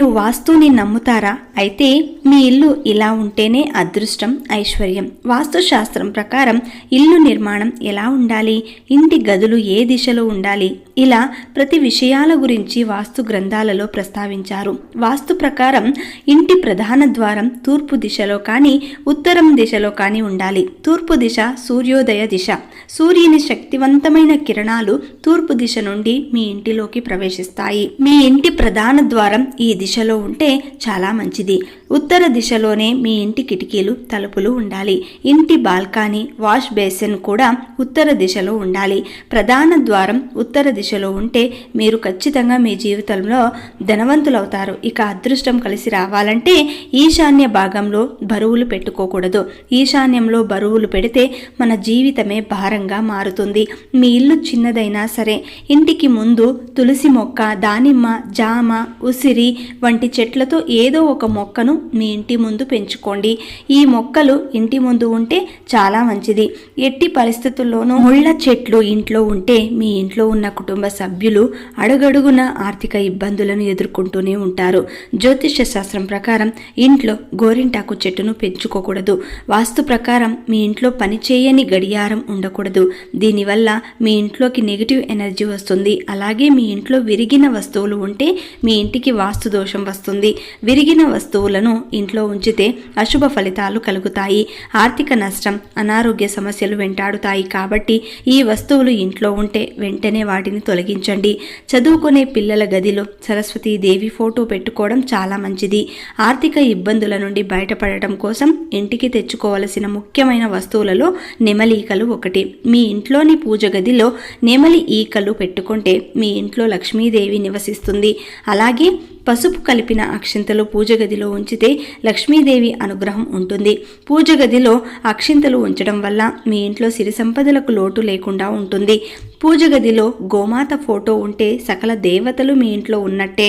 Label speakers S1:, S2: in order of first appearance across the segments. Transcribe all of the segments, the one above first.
S1: మీరు వాస్తుని నమ్ముతారా? అయితే మీ ఇల్లు ఇలా ఉంటేనే అదృష్టం ఐశ్వర్యం. వాస్తుశాస్త్రం ప్రకారం ఇల్లు నిర్మాణం ఎలా ఉండాలి? ఇంటి గదులు ఏ దిశలో ఉండాలి? ఇలా ప్రతి విషయాల గురించి వాస్తు గ్రంథాలలో ప్రస్తావించారు. వాస్తు ప్రకారం ఇంటి ప్రధాన ద్వారం తూర్పు దిశలో కానీ ఉత్తరం దిశలో కానీ ఉండాలి. తూర్పు దిశ సూర్యోదయ దిశ. సూర్యుని శక్తివంతమైన కిరణాలు తూర్పు దిశ నుండి మీ ఇంటిలోకి ప్రవేశిస్తాయి. మీ ఇంటి ప్రధాన ద్వారం ఈ దిశలో ఉంటే చాలా మంచిది. ఉత్తర దిశలోనే మీ ఇంటి కిటికీలు తలుపులు ఉండాలి. ఇంటి బాల్కనీ వాష్ బేసిన్ కూడా ఉత్తర దిశలో ఉండాలి. ప్రధాన ద్వారం ఉత్తర దిశలో ఉంటే మీరు ఖచ్చితంగా మీ జీవితంలో ధనవంతులవుతారు. ఇక అదృష్టం కలిసి రావాలంటే ఈశాన్య భాగంలో బరువులు పెట్టుకోకూడదు. ఈశాన్యంలో బరువులు పెడితే మన జీవితమే భారంగా మారుతుంది. మీ ఇల్లు చిన్నదైనా సరే ఇంటికి ముందు తులసి మొక్క దానిమ్మ జామ ఉసిరి వంటి చెట్లతో ఏదో ఒక మొక్కను మీ ఇంటి ముందు పెంచుకోండి. ఈ మొక్కలు ఇంటి ముందు ఉంటే చాలా మంచిది. ఎట్టి పరిస్థితుల్లోనూ ముళ్ళ చెట్లు ఇంట్లో ఉంటే మీ ఇంట్లో ఉన్న కుటుంబ సభ్యులు అడుగడుగున ఆర్థిక ఇబ్బందులను ఎదుర్కొంటూనే ఉంటారు. జ్యోతిష్య శాస్త్రం ప్రకారం ఇంట్లో గోరింటాకు చెట్టును పెంచుకోకూడదు. వాస్తు ప్రకారం మీ ఇంట్లో పని చేయని గడియారం ఉండకూడదు. దీనివల్ల మీ ఇంట్లోకి నెగిటివ్ ఎనర్జీ వస్తుంది. అలాగే మీ ఇంట్లో విరిగిన వస్తువులు ఉంటే మీ ఇంటికి వాస్తు దోషం వస్తుంది. విరిగిన వస్తువులను ఇంట్లో ఉంచితే అశుభ ఫలితాలు కలుగుతాయి. ఆర్థిక నష్టం అనారోగ్య సమస్యలు వెంటాడుతాయి కాబట్టి ఈ వస్తువులు ఇంట్లో ఉంటే వెంటనే వాటిని తొలగించండి. చదువుకునే పిల్లల గదిలో సరస్వతీదేవి ఫోటో పెట్టుకోవడం చాలా మంచిది. ఆర్థిక ఇబ్బందుల నుండి బయటపడటం కోసం ఇంటికి తెచ్చుకోవలసిన ముఖ్యమైన వస్తువులలో నెమలి ఈకలు ఒకటి. మీ ఇంట్లోని పూజ గదిలో నెమలి ఈకలు పెట్టుకుంటే మీ ఇంట్లో లక్ష్మీదేవి నివసిస్తుంది. అలాగే పసుపు కలిపిన అక్షింతలు పూజ గదిలో ఉంచితే లక్ష్మీదేవి అనుగ్రహం ఉంటుంది. పూజ గదిలో అక్షింతలు ఉంచడం వల్ల మీ ఇంట్లో సిరి సంపదలకు లోటు లేకుండా ఉంటుంది. పూజ గదిలో గోమాత ఫోటో ఉంటే సకల దేవతలు మీ ఇంట్లో ఉన్నట్టే.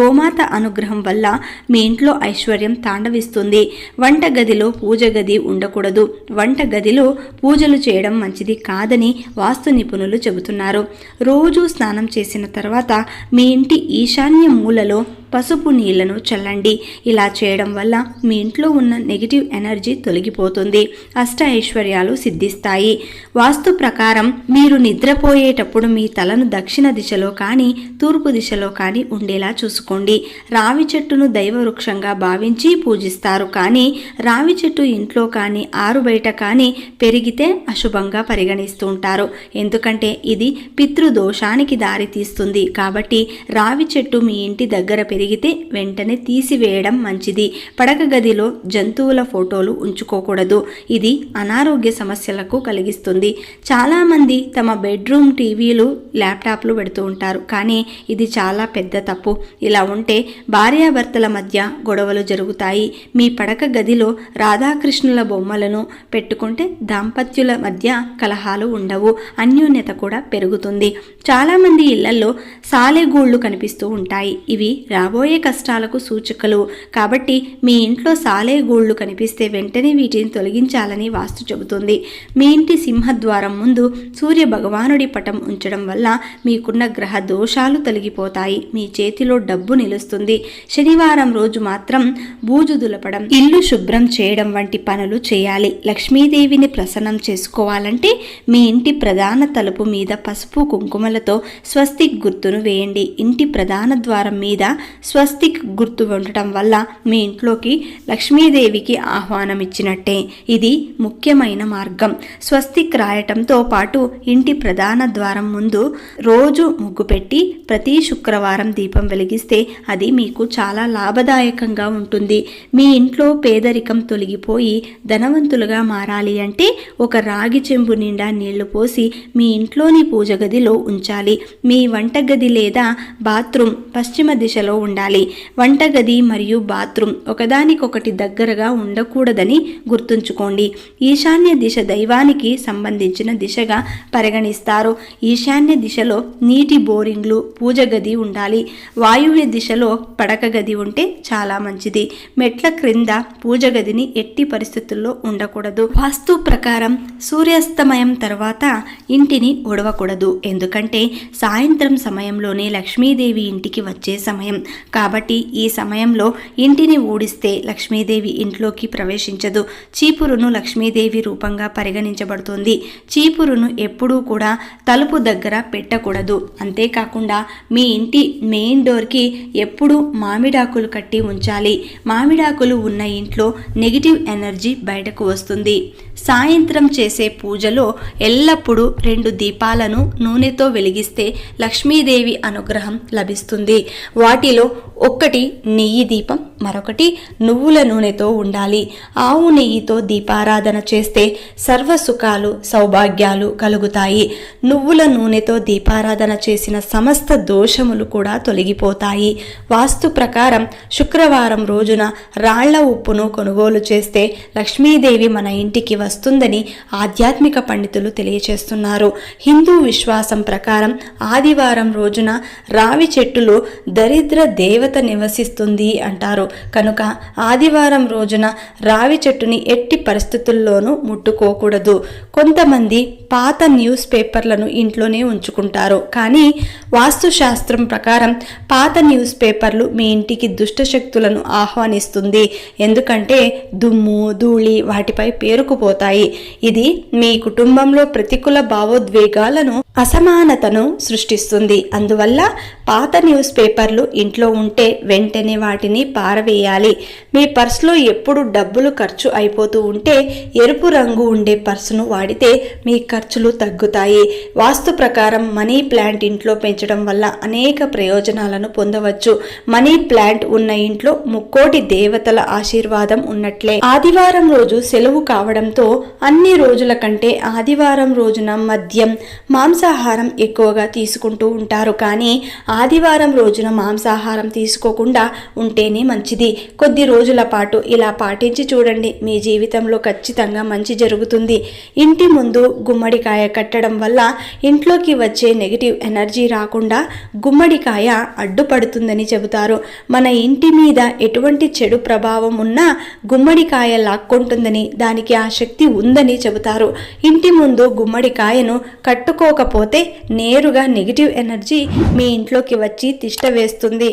S1: గోమాత అనుగ్రహం వల్ల మీ ఇంట్లో ఐశ్వర్యం తాండవిస్తుంది. వంట గదిలో పూజ గది ఉండకూడదు. వంట గదిలో పూజలు చేయడం మంచిది కాదని వాస్తు నిపుణులు చెబుతున్నారు. రోజు స్నానం చేసిన తర్వాత మీ ఇంటి ఈశాన్య మూలలో పసుపు నీళ్ళను చల్లండి. ఇలా చేయడం వల్ల మీ ఇంట్లో ఉన్న నెగిటివ్ ఎనర్జీ తొలగిపోతుంది. అష్ట ఐశ్వర్యాలు సిద్ధిస్తాయి. వాస్తు ప్రకారం మీరు నిద్రపోయేటప్పుడు మీ తలను దక్షిణ దిశలో కానీ తూర్పు దిశలో కానీ ఉండేలా చూసుకోండి. రావి చెట్టును దైవ వృక్షంగా భావించి పూజిస్తారు. కానీ రావి చెట్టు ఇంట్లో కానీ ఆరు బయట కానీ పెరిగితే అశుభంగా పరిగణిస్తూ ఉంటారు. ఎందుకంటే ఇది పితృదోషానికి దారితీస్తుంది. కాబట్టి రావి చెట్టు మీ ఇంటి దగ్గర పెరిగి పెరిగితే వెంటనే తీసివేయడం మంచిది. పడక గదిలో జంతువుల ఫోటోలు ఉంచుకోకూడదు. ఇది అనారోగ్య సమస్యలకు కలిగిస్తుంది. చాలామంది తమ బెడ్రూమ్ టీవీలు ల్యాప్టాప్లు పెడుతూ ఉంటారు. కానీ ఇది చాలా పెద్ద తప్పు. ఇలా ఉంటే భార్యాభర్తల మధ్య గొడవలు జరుగుతాయి. మీ పడక గదిలో రాధాకృష్ణుల బొమ్మలను పెట్టుకుంటే దాంపత్యుల మధ్య కలహాలు ఉండవు. అన్యోన్యత కూడా పెరుగుతుంది. చాలామంది ఇళ్ళలో సాలెగూళ్ళు కనిపిస్తూ ఉంటాయి. ఇవి రాబోయే కష్టాలకు సూచికలు. కాబట్టి మీ ఇంట్లో సాలే గూళ్ళు కనిపిస్తే వెంటనే వీటిని తొలగించాలని వాస్తు చెబుతుంది. మీ ఇంటి సింహద్వారం ముందు సూర్య భగవానుడి పటం ఉంచడం వల్ల మీకున్న గ్రహ దోషాలు తొలగిపోతాయి. మీ చేతిలో డబ్బు నిలుస్తుంది. శనివారం రోజు మాత్రం బూజు దులపడం ఇల్లు శుభ్రం చేయడం వంటి పనులు చేయాలి. లక్ష్మీదేవిని ప్రసన్నం చేసుకోవాలంటే మీ ఇంటి ప్రధాన తలుపు మీద పసుపు కుంకుమలతో స్వస్తిక్ గుర్తును వేయండి. ఇంటి ప్రధాన ద్వారం మీద స్వస్తిక్ గుర్తు ఉండటం వల్ల మీ ఇంట్లోకి లక్ష్మీదేవికి ఆహ్వానం ఇచ్చినట్టే ఇది ముఖ్యమైన మార్గం. స్వస్తిక్ రాయటంతో పాటు ఇంటి ప్రధాన ద్వారం ముందు రోజు ముగ్గు పెట్టి ప్రతి శుక్రవారం దీపం వెలిగిస్తే అది మీకు చాలా లాభదాయకంగా ఉంటుంది. మీ ఇంట్లో పేదరికం తొలగిపోయి ధనవంతులుగా మారాలి అంటే ఒక రాగి చెంబు నిండా నీళ్ళు పోసి మీ ఇంట్లోని పూజ గదిలో ఉంచాలి. మీ వంటగది లేదా బాత్రూమ్ పశ్చిమ దిశలో ఉండాలి. ఉండాలి. వంటగది మరియు బాత్రూమ్ ఒకదానికొకటి దగ్గరగా ఉండకూడదని గుర్తుంచుకోండి. ఈశాన్య దిశ దైవానికి సంబంధించిన దిశగా పరిగణిస్తారు. ఈశాన్య దిశలో నీటి బోరింగ్లు పూజ గది ఉండాలి. వాయువ్య దిశలో పడక గది ఉంటే చాలా మంచిది. మెట్ల క్రింద పూజ గదిని ఎట్టి పరిస్థితుల్లో ఉండకూడదు. వాస్తు ప్రకారం సూర్యాస్తమయం తర్వాత ఇంటిని ఒడవకూడదు ఎందుకంటే సాయంత్రం సమయంలోనే లక్ష్మీదేవి ఇంటికి వచ్చే సమయం. కాబట్టి ఈ సమయంలో ఇంటిని ఊడిస్తే లక్ష్మీదేవి ఇంట్లోకి ప్రవేశించదు. చీపురును లక్ష్మీదేవి రూపంగా పరిగణించబడుతుంది. చీపురును ఎప్పుడూ కూడా తలుపు దగ్గర పెట్టకూడదు. అంతేకాకుండా మీ ఇంటి మెయిన్ డోర్కి ఎప్పుడూ మామిడాకులు కట్టి ఉంచాలి. మామిడాకులు ఉన్న ఇంట్లో నెగిటివ్ ఎనర్జీ బయటకు వస్తుంది. సాయంత్రం చేసే పూజలో ఎల్లప్పుడూ రెండు దీపాలను నూనెతో వెలిగిస్తే లక్ష్మీదేవి అనుగ్రహం లభిస్తుంది. వాటిలో ఒక్కటి నెయ్యి దీపం మరొకటి నువ్వుల నూనెతో ఉండాలి. ఆవు నెయ్యితో దీపారాధన చేస్తే సర్వ సుఖాలు సౌభాగ్యాలు కలుగుతాయి. నువ్వుల నూనెతో దీపారాధన చేసిన సమస్త దోషములు కూడా తొలగిపోతాయి. వాస్తు ప్రకారం శుక్రవారం రోజున రాళ్ళ ఉప్పును కొనుగోలు చేస్తే లక్ష్మీదేవి మన ఇంటికి వస్తుందని ఆధ్యాత్మిక పండితులు తెలియచేస్తున్నారు. హిందూ విశ్వాసం ప్రకారం ఆదివారం రోజున రావి చెట్టులో దరిద్ర దేవత నివసిస్తుంది అంటారు. కనుక ఆదివారం రోజున రావి చెట్టుని ఎట్టి పరిస్థితుల్లోనూ ముట్టుకోకూడదు. కొంతమంది పాత న్యూస్ పేపర్లను ఇంట్లోనే ఉంచుకుంటారు. కానీ వాస్తుశాస్త్రం ప్రకారం పాత న్యూస్ పేపర్లు మీ ఇంటికి దుష్టశక్తులను ఆహ్వానిస్తుంది. ఎందుకంటే దుమ్ము ధూళి వాటిపై పేరుకుపోతాయి. ఇది మీ కుటుంబంలో ప్రతికూల భావోద్వేగాలను అసమానతను సృష్టిస్తుంది. అందువల్ల పాత న్యూస్ పేపర్లు ఇంట్లో ఉంటే వెంటనే వాటిని పారవేయాలి. మీ పర్సులో ఎప్పుడు డబ్బులు ఖర్చు అయిపోతూ ఉంటే ఎరుపు రంగు ఉండే పర్సును వాడితే మీ ఖర్చులు తగ్గుతాయి. వాస్తు ప్రకారం మనీ ప్లాంట్ ఇంట్లో పెంచడం వల్ల అనేక ప్రయోజనాలను పొందవచ్చు. మనీ ప్లాంట్ ఉన్న ఇంట్లో ముక్కోటి దేవతల ఆశీర్వాదం ఉన్నట్లే. ఆదివారం రోజు సెలవు కావడంతో అన్ని రోజుల కంటే ఆదివారం రోజున మద్యం మాంసాహారం ఎక్కువగా తీసుకుంటూ ఉంటారు. కానీ ఆదివారం రోజున మాంసాహారం తీసుకోకుండా ఉంటేనే మంచిది. కొద్ది రోజుల పాటు ఇలా పాటించి చూడండి. మీ జీవితంలో ఖచ్చితంగా మంచి జరుగుతుంది. ఇంటి ముందు గుమ్మడికాయ కట్టడం వల్ల ఇంట్లోకి వచ్చే నెగిటివ్ ఎనర్జీ రాకుండా గుమ్మడికాయ అడ్డుపడుతుందని చెబుతారు. మన ఇంటి మీద ఎటువంటి చెడు ప్రభావం ఉన్నా గుమ్మడికాయ లాక్కుంటుందని దానికి ఆ శక్తి ఉందని చెబుతారు. ఇంటి ముందు గుమ్మడికాయను కట్టుకోకపోతే నేరుగా నెగిటివ్ ఎనర్జీ మీ ఇంట్లోకి వచ్చి తిష్ట వేస్తుంది.